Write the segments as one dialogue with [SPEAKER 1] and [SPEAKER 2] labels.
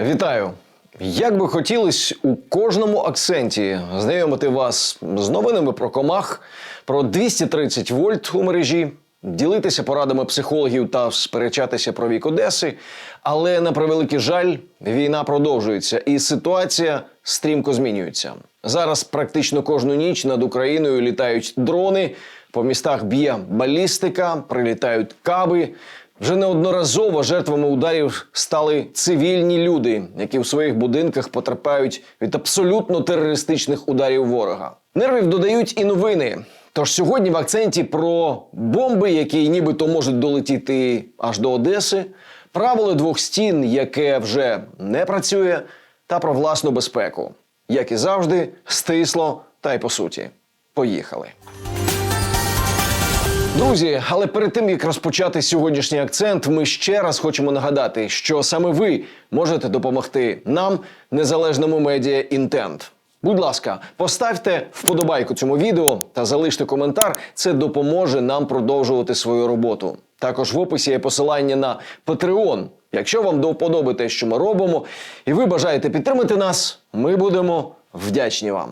[SPEAKER 1] Вітаю! Як би хотілось у кожному акценті знайомити вас з новинами про комах, про 230 вольт у мережі, ділитися порадами психологів та сперечатися про вік Одеси. Але на превеликий жаль, війна продовжується, і ситуація стрімко змінюється. Зараз практично кожну ніч над Україною літають дрони, по містах б'є балістика, прилітають каби. Вже неодноразово жертвами ударів стали цивільні люди, які в своїх будинках потерпають від абсолютно терористичних ударів ворога. Нервів додають і новини. Тож сьогодні в акценті про бомби, які нібито можуть долетіти аж до Одеси, правило двох стін, яке вже не працює, та про власну безпеку. Як і завжди, стисло та й по суті. Поїхали. Друзі, але перед тим як розпочати сьогоднішній акцент, ми ще раз хочемо нагадати, що саме ви можете допомогти нам, незалежному медіа Інтент. Будь ласка, поставте вподобайку цьому відео та залиште коментар. Це допоможе нам продовжувати свою роботу. Також в описі є посилання на Patreon. Якщо вам до вподоби те, що ми робимо, і ви бажаєте підтримати нас, ми будемо вдячні вам.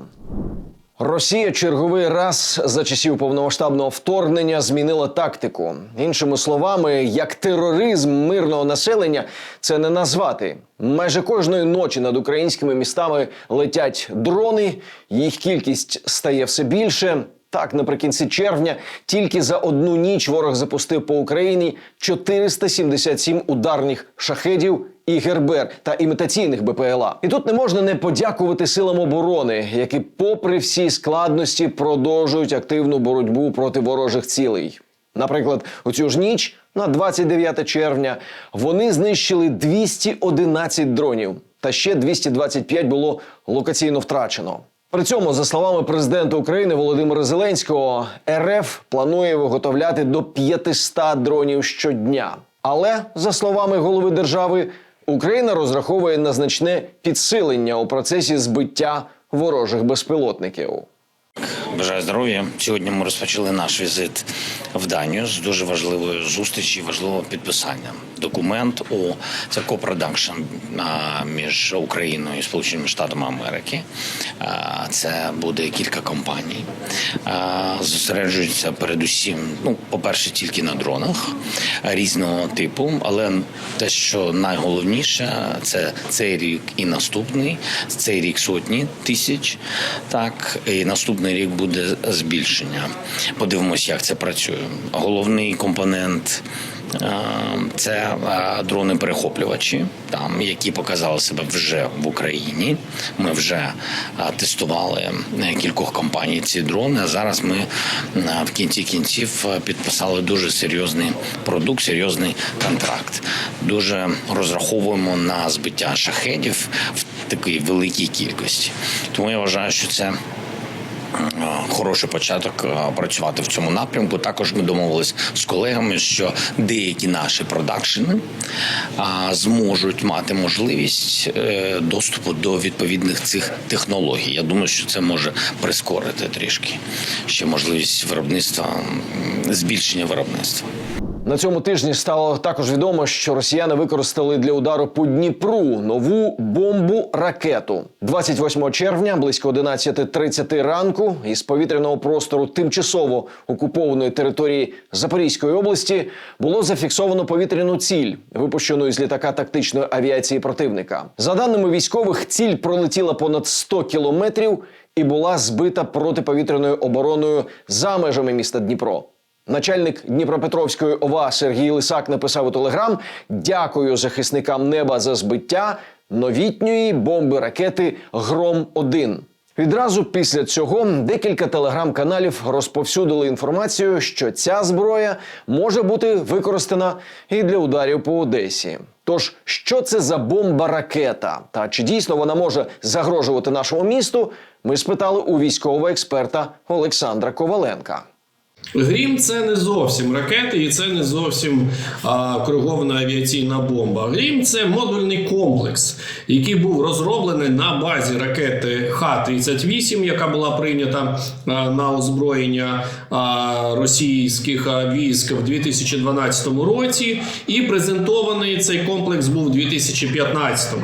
[SPEAKER 1] Росія черговий раз за часів повномасштабного вторгнення змінила тактику. Іншими словами, як тероризм мирного населення це не назвати. Майже кожної ночі над українськими містами летять дрони. Їх кількість стає все більше. Так, наприкінці червня тільки за одну ніч ворог запустив по Україні 477 ударних шахедів і гербер та імітаційних БПЛА. І тут не можна не подякувати силам оборони, які, попри всі складності, продовжують активну боротьбу проти ворожих цілей. Наприклад, у цю ж ніч, на 29 червня, вони знищили 211 дронів, та ще 225 було локаційно втрачено. При цьому, за словами президента України Володимира Зеленського, РФ планує виготовляти до 500 дронів щодня. Але за словами голови держави, Україна розраховує на значне підсилення у процесі збиття ворожих безпілотників.
[SPEAKER 2] Бажаю здоров'я. Сьогодні ми розпочали наш візит в Данію з дуже важливої зустрічі, важливого підписання. Документ у це копродакшн між Україною і Сполученими Штатами Америки. Це буде кілька компаній. Зосереджуються передусім, ну, по-перше, тільки на дронах різного типу, але те, що найголовніше, це цей рік і наступний. Цей рік сотні тисяч. Так, і наступний рік буде збільшення. Подивимось, як це працює. Головний компонент. е, Це е, дрони-перехоплювачі, там які показали себе вже в Україні. Ми вже е, тестували кількох компаній ці дрони. А зараз ми в кінці кінців підписали дуже серйозний продукт, серйозний контракт. Дуже розраховуємо на збиття шахедів в такій великій кількості. Тому я вважаю, що це. Хороший початок е, працювати в цьому напрямку. Також ми домовились з колегами, що деякі наші продакшени зможуть мати можливість е, доступу до відповідних цих технологій. Я думаю, що це може прискорити трішки ще можливість виробництва, збільшення виробництва.
[SPEAKER 1] На цьому тижні стало також відомо, що росіяни використали для удару по Дніпру нову бомбу ракету 28 червня, близько 11.30 ранку, із повітряного простору тимчасово окупованої території Запорізької області було зафіксовано повітряну ціль, випущену із літака тактичної авіації противника. За даними військових, ціль пролетіла понад 100 кілометрів і була збита протиповітряною обороною за межами міста Дніпро. Начальник Дніпропетровської ОВА Сергій Лисак написав у Телеграм: Дякую захисникам неба за збиття новітньої бомби ракети Гром 1 Відразу після цього декілька телеграм-каналів розповсюдили інформацію, що ця зброя може бути використана і для ударів по Одесі. Тож, що це за бомба ракета? Та чи дійсно вона може загрожувати нашому місту? Ми спитали у військового експерта Олександра Коваленка.
[SPEAKER 3] Грім це не зовсім ракети, і це не зовсім а, керована авіаційна бомба. Грім це модульний комплекс, який був розроблений на базі ракети Х-38, яка була прийнята а, на озброєння а, російських військ в 2012 році, і презентований цей комплекс був у 2015.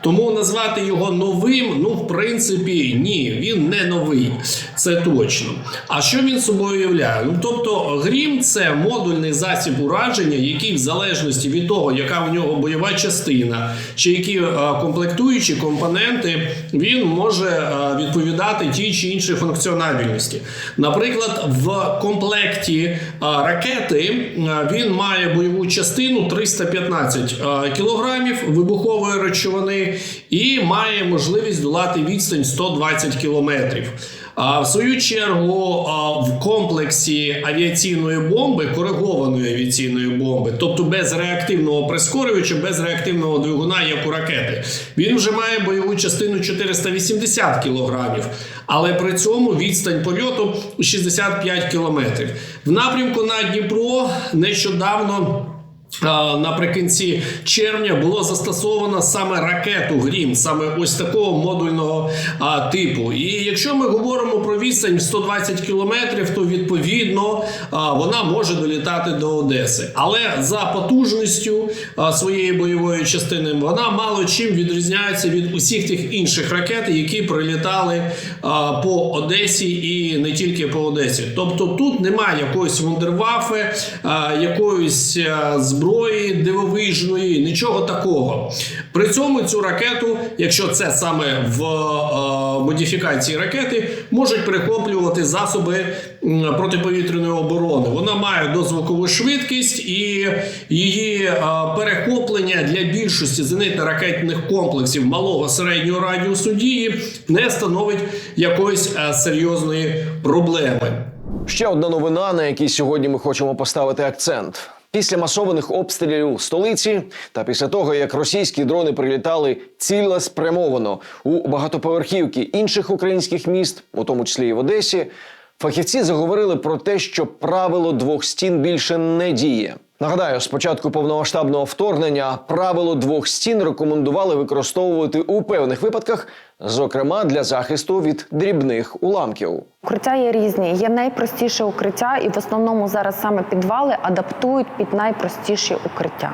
[SPEAKER 3] Тому назвати його новим, ну в принципі, ні, він не новий, це точно. А що він собою являє? Ну тобто, грім це модульний засіб ураження, який в залежності від того, яка в нього бойова частина, чи які е, комплектуючі компоненти, він може е, відповідати тій чи іншій функціональності. Наприклад, в комплекті е, ракети він має бойову частину 315 е, кілограмів вибухової речовини і має можливість долати відстань 120 кілометрів. А в свою чергу в комплексі авіаційної бомби, коригованої авіаційної бомби, тобто без реактивного прискорювача, без реактивного двигуна, як у ракети, він вже має бойову частину 480 кілограмів, але при цьому відстань польоту 65 кілометрів. В напрямку на Дніпро нещодавно. Наприкінці червня було застосовано саме ракету Грім, саме ось такого модульного а, типу. І якщо ми говоримо про відстань в 120 кілометрів, то відповідно а, вона може долітати до Одеси. Але за потужністю а, своєї бойової частини вона мало чим відрізняється від усіх тих інших ракет, які прилітали а, по Одесі і не тільки по Одесі. Тобто тут немає якоїсь вундервафи, а, якоїсь а, зброї дивовижної, нічого такого. При цьому цю ракету, якщо це саме в е, модифікації ракети, можуть перехоплювати засоби протиповітряної оборони. Вона має дозвукову швидкість і її е, перехоплення для більшості зенитно-ракетних комплексів малого середнього радіусу дії не становить якоїсь е, серйозної проблеми.
[SPEAKER 1] Ще одна новина, на якій сьогодні ми хочемо поставити акцент. Після масованих обстрілів столиці та після того, як російські дрони прилітали цілеспрямовано у багатоповерхівки інших українських міст, у тому числі і в Одесі, фахівці заговорили про те, що правило двох стін більше не діє. Нагадаю, з початку повномасштабного вторгнення правило двох стін рекомендували використовувати у певних випадках, зокрема для захисту від дрібних уламків.
[SPEAKER 4] Укриття є різні. Є найпростіше укриття, і в основному зараз саме підвали адаптують під найпростіші укриття.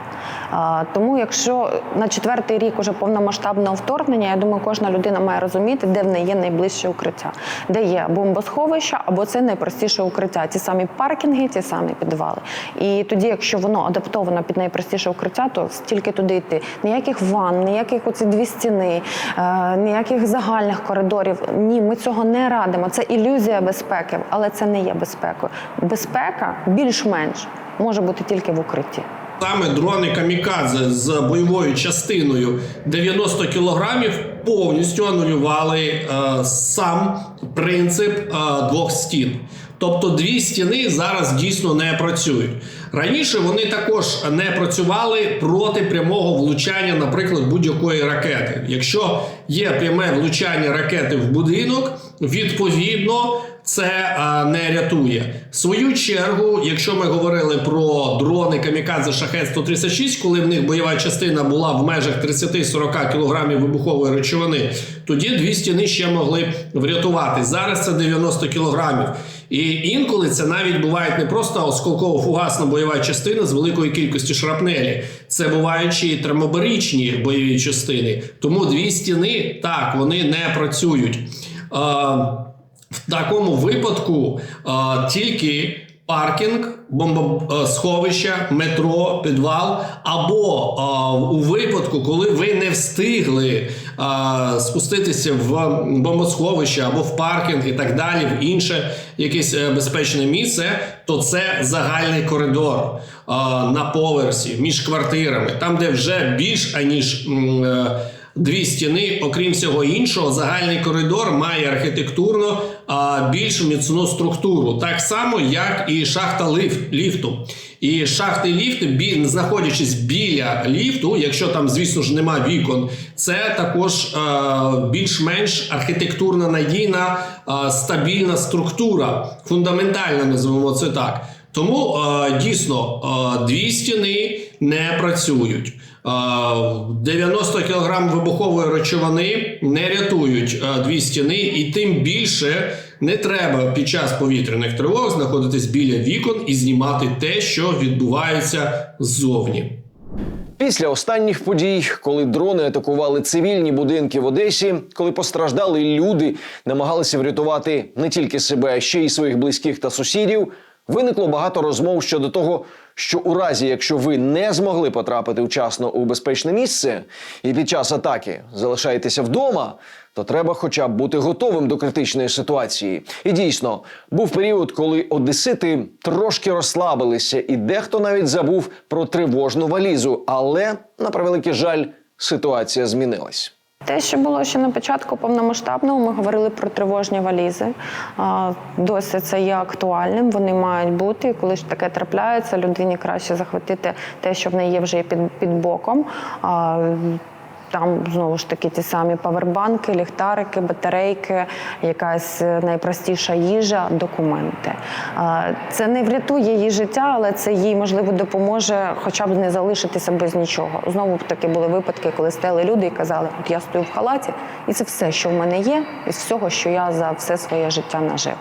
[SPEAKER 4] Тому, якщо на четвертий рік уже повномасштабного вторгнення, я думаю, кожна людина має розуміти, де в неї є найближче укриття, де є бомбосховища або це найпростіше укриття, ті самі паркінги, ті самі підвали. І тоді, якщо воно адаптовано під найпростіше укриття, то стільки туди йти. Ніяких ванн, ніяких оці дві стіни, е, ніяких загальних коридорів. Ні, ми цього не радимо. Це ілюзія безпеки, але це не є безпекою. Безпека більш-менш може бути тільки в укритті.
[SPEAKER 3] Саме дрони камікадзе з бойовою частиною 90 кілограмів повністю анулювали е, сам принцип е, двох стін. Тобто дві стіни зараз дійсно не працюють. Раніше вони також не працювали проти прямого влучання, наприклад, будь-якої ракети. Якщо є пряме влучання ракети в будинок, відповідно це а, не рятує. В свою чергу, якщо ми говорили про дрони Камікадзе Шахет 136, коли в них бойова частина була в межах 30-40 кг вибухової речовини, тоді дві стіни ще могли врятувати. Зараз це 90 кг. І інколи це навіть буває не просто осколково-фугасна бойова частина з великої кількості шрапнелі. Це бувають ще й термобаричні бойові частини. Тому дві стіни так вони не працюють. В такому випадку тільки паркінг, бомбосховище, метро, підвал, або у випадку, коли ви не встигли спуститися в бомбосховище або в паркінг і так далі, в інше якесь е, безпечне місце, то це загальний коридор е, на поверсі між квартирами, там, де вже більш аніж. Дві стіни, окрім всього іншого, загальний коридор має архітектурно а, більш міцну структуру, так само як і шахта лифт, ліфту. І шахти ліфти, бі, знаходячись біля ліфту, якщо там, звісно ж, нема вікон, це також е, більш-менш архітектурно надійна, е, стабільна структура, фундаментальна, називаємо це так. Тому е, дійсно е, дві стіни не працюють. Е, 90 кг вибухової речовини не рятують дві стіни, і тим більше не треба під час повітряних тривог знаходитись біля вікон і знімати те, що відбувається ззовні.
[SPEAKER 1] Після останніх подій, коли дрони атакували цивільні будинки в Одесі, коли постраждали люди, намагалися врятувати не тільки себе, а ще й своїх близьких та сусідів, виникло багато розмов щодо того, що у разі, якщо ви не змогли потрапити вчасно у безпечне місце і під час атаки залишаєтеся вдома, то треба хоча б бути готовим до критичної ситуації. І дійсно, був період, коли одесити трошки розслабилися, і дехто навіть забув про тривожну валізу. Але на превеликий жаль, ситуація змінилась.
[SPEAKER 4] Те, що було ще на початку повномасштабного, ми говорили про тривожні валізи. Досі це є актуальним. Вони мають бути. І Коли ж таке трапляється, людині краще захватити те, що в неї є вже під, під боком. Там знову ж таки ті самі павербанки, ліхтарики, батарейки, якась е, найпростіша їжа, документи. Це не врятує її життя, але це їй можливо допоможе хоча б не залишитися без нічого. Знову таки були випадки, коли стали люди і казали, от я стою в халаті, і це все, що в мене є, із всього, що я за все своє життя нажив.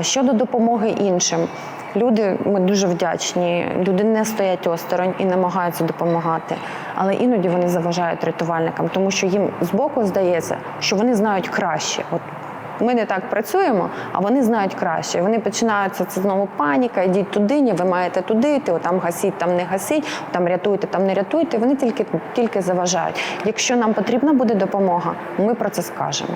[SPEAKER 4] Щодо допомоги іншим. Люди, ми дуже вдячні. Люди не стоять осторонь і намагаються допомагати. Але іноді вони заважають рятувальникам, тому що їм збоку здається, що вони знають краще. От ми не так працюємо, а вони знають краще. Вони починаються це знову паніка. Йдіть туди, ні, ви маєте туди йти, там гасіть, там не гасіть, там рятуйте, там не рятуйте. Вони тільки тільки заважають. Якщо нам потрібна буде допомога, ми про це скажемо.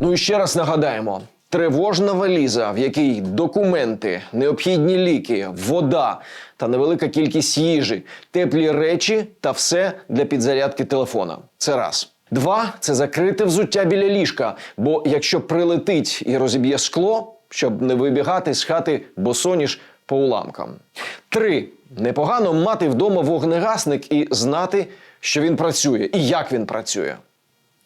[SPEAKER 1] Ну і ще раз нагадаємо: тривожна валіза, в якій документи, необхідні ліки, вода та невелика кількість їжі, теплі речі та все для підзарядки телефона. Це раз. Два це закрите взуття біля ліжка. Бо якщо прилетить і розіб'є скло, щоб не вибігати з хати босоніж по уламкам. Три непогано мати вдома вогнегасник і знати, що він працює і як він працює.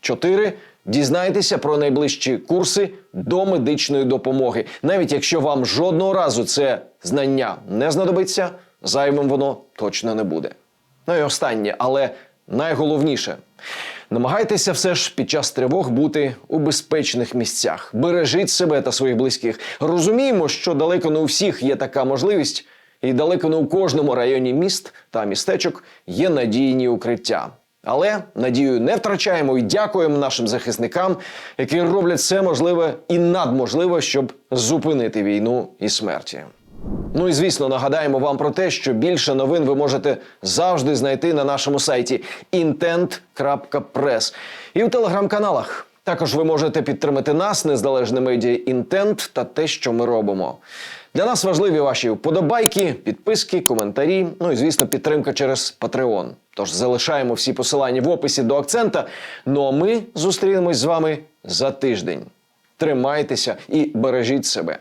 [SPEAKER 1] 4. Дізнайтеся про найближчі курси до медичної допомоги. Навіть якщо вам жодного разу це знання не знадобиться, зайвим воно точно не буде. Ну і останнє, але найголовніше. Намагайтеся все ж під час тривог бути у безпечних місцях. Бережіть себе та своїх близьких. Розуміємо, що далеко не у всіх є така можливість, і далеко не у кожному районі міст та містечок є надійні укриття. Але надію не втрачаємо і дякуємо нашим захисникам, які роблять все можливе і надможливе, щоб зупинити війну і смерті. Ну і звісно, нагадаємо вам про те, що більше новин ви можете завжди знайти на нашому сайті intent.press і в телеграм-каналах. Також ви можете підтримати нас, незалежне медіа Інтент та те, що ми робимо. Для нас важливі ваші вподобайки, підписки, коментарі. Ну і звісно, підтримка через Patreon. Тож залишаємо всі посилання в описі до акцента. Ну а ми зустрінемось з вами за тиждень. Тримайтеся і бережіть себе.